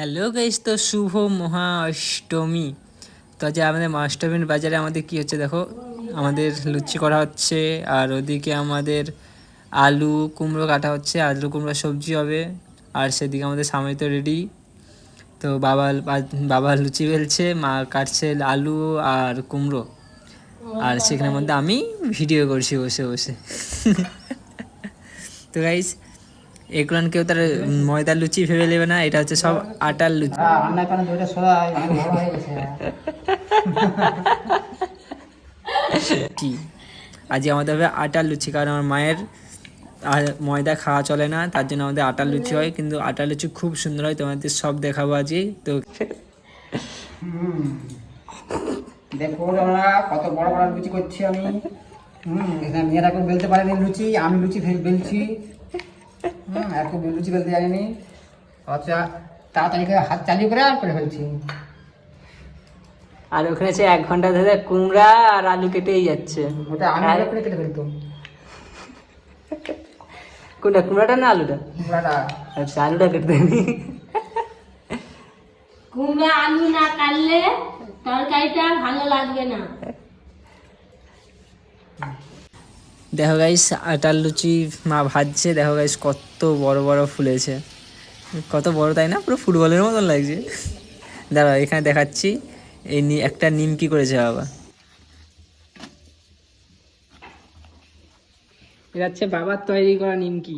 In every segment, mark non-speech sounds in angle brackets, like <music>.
Hello guys তো শুভ মহা অষ্টমী তো আজ আমাদের অষ্টমীর বাজারে আমাদের কি হচ্ছে দেখো? আমাদের লুচি করা হচ্ছে, আর ওদিকে আমাদের আলু কুমড়ো কাটা হচ্ছে, আলু কুমড়ো সবজি হবে, আর সেদিকে আমাদের সামনে তো রেডি তো বাবা বাবা লুচি বেলছে, মা কাটছে আলু আর কুমড়ো। আর সেখানের মধ্যে আমি ভিডিও করছি বসে বসে। <laughs> তো গাইস এগুলো কেউ তার ময়দার লুচি ভেবে নেবে না এটা হচ্ছে সব আটার লুচি। কি আজ আমাদের হবে আটার লুচি কারণ আমার মায়ের আর ময়দা খাওয়া চলে না তার জন্য আমাদের আটার লুচি হয় কিন্তু আটার লুচি খুব সুন্দর হয় তোমাদের সব দেখাবো আজকে তো দেখো আমরা কত বড় বড় লুচি করছি আমি। এখানে মেয়েরা বেলতে পারেনি লুচি আমি লুচি বেলছি। আর কেউ লুচি বেলতে জানিনি। আচ্ছা তাড়াতাড়ি করে হাত চালিয়ে করে আর করে ফেলছি। আর ওখানে সে এক ঘণ্টা ধরে কুমড়া আর আলু কেটেই যাচ্ছে। ওটা আমি করে কেটে ফেলতাম। কোনটা কুমড়াটা না আলুটা? পুরাটা আচ্ছা আলুটা কেটে দেয়নি কুমড়া আলু না কাটলে তরকারিটা ভালো লাগবে না। দেখো গাইস আটার লুচি মা ভাজছে। দেখো গাইস কত বড় বড় ফুলেছে। কত বড় তাই না? পুরো ফুটবলের মতন লাগছে। দাঁড়াও, এখানে দেখাচ্ছি। এই একটা নিমকি করেছে বাবা? হচ্ছে বাবার তৈরি করা নিমকি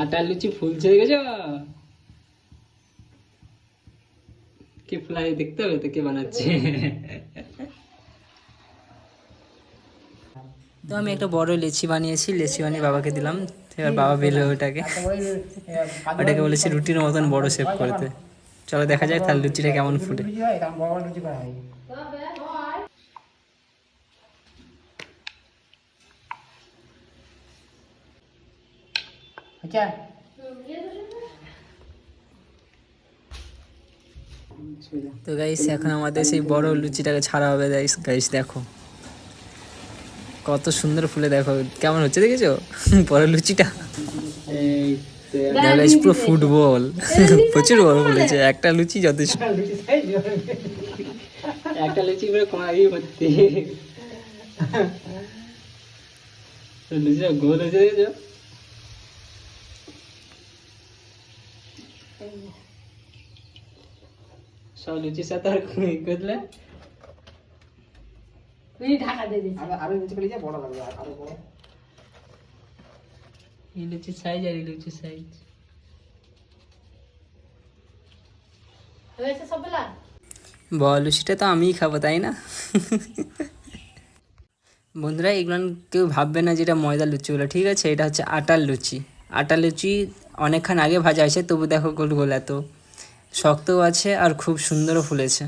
আটার লুচি ফুলছে দেখেছ? কে ফুলাই দেখতে হবে তো কে বানাচ্ছে। তো আমি একটা বড় লেচি বানিয়েছি লেচি বানিয়ে বাবাকে দিলাম। এবার বাবা বেলে ওটাকে। ওটাকে বলেছি রুটির মতন বড় শেপ করতে চলো দেখা যাক তাহলে লুচিটা কেমন ফুটে। আচ্ছা। তো গাইস এখন আমাদের সেই বড় লুচিটাকে ছাড়া হবে গাইস গাইস দেখো। কত সুন্দর ফুলে দেখো। কেমন হচ্ছে দেখেছ? <laughs> বড় লুচিটা? গাইস পুরো ফুটবল। <laughs> প্রচুর বড় ফুলেছে একটা লুচি যথেষ্ট। একটা লুচি করে কমাই ভর্তি। লুচিটা গোল হয়েছে, দেখেছ? সাথে আর করলে? তুই ঢাকা দিয়ে দিচ্ছি। আরও আরও লুচি যা বড় লাগবে আরও বড়। এই লুচির সাইজ আর এই লুচির সাইজ হয়েছে তো আমিই খাব তাই না? বন্ধুরা এগুলো কেউ ভাববে না যেটা ময়দার লুচিগুলো ঠিক আছে? এটা হচ্ছে আটার লুচি। আটার লুচি অনেকক্ষণ আগে ভাজা হয়েছে তবু দেখো গোল গোল এত। শক্তও আছে আর খুব সুন্দরও ফুলেছে।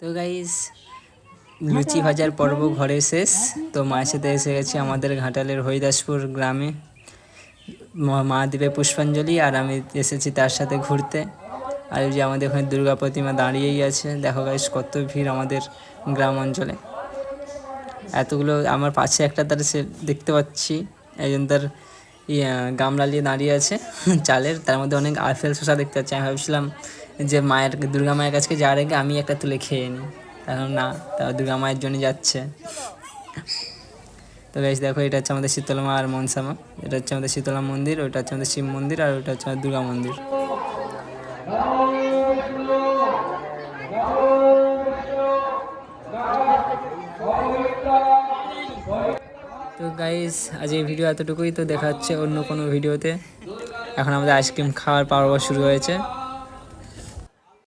তো গাইস লুচি ভাজার পর্ব ঘরে শেষ। তো মায়ের সাথে এসে গেছি আমাদের ঘাটালের হরিদাসপুর গ্রামে। মা দিবে পুষ্পাঞ্জলি আর আমি এসেছি তার সাথে ঘুরতে। আর যে আমাদের ওখানে দুর্গা প্রতিমা দাঁড়িয়েই আছে। দেখো গাইস কত ভিড় আমাদের গ্রাম অঞ্চলে। এতগুলো, আমার পাশে একটা তার সে দেখতে পাচ্ছি। একজন তার গামলা নিয়ে দাঁড়িয়ে আছে <laughs> চালের। তার মধ্যে অনেক আফেল শসা দেখতে পাচ্ছি। আমি ভাবছিলাম যে মায়ের, দুর্গা মায়ের কাছে যাওয়ার আগে আমি একটা তুলে খেয়ে নিই। এখন না তা দুর্গা মায়ের জন্য যাচ্ছে। তো বেশ, দেখো, এটা হচ্ছে আমাদের শীতলা মা আর মনসামা এটা হচ্ছে আমাদের শীতলা মন্দির, ওটা হচ্ছে আমাদের শিব মন্দির, আর ওটা হচ্ছে আমাদের দুর্গা মন্দির। তো গাইস আজ এই ভিডিও এতটুকুই, তো দেখা হচ্ছে অন্য কোনো ভিডিওতে এখন আমাদের আইসক্রিম খাওয়ার পাওয়া শুরু হয়েছে।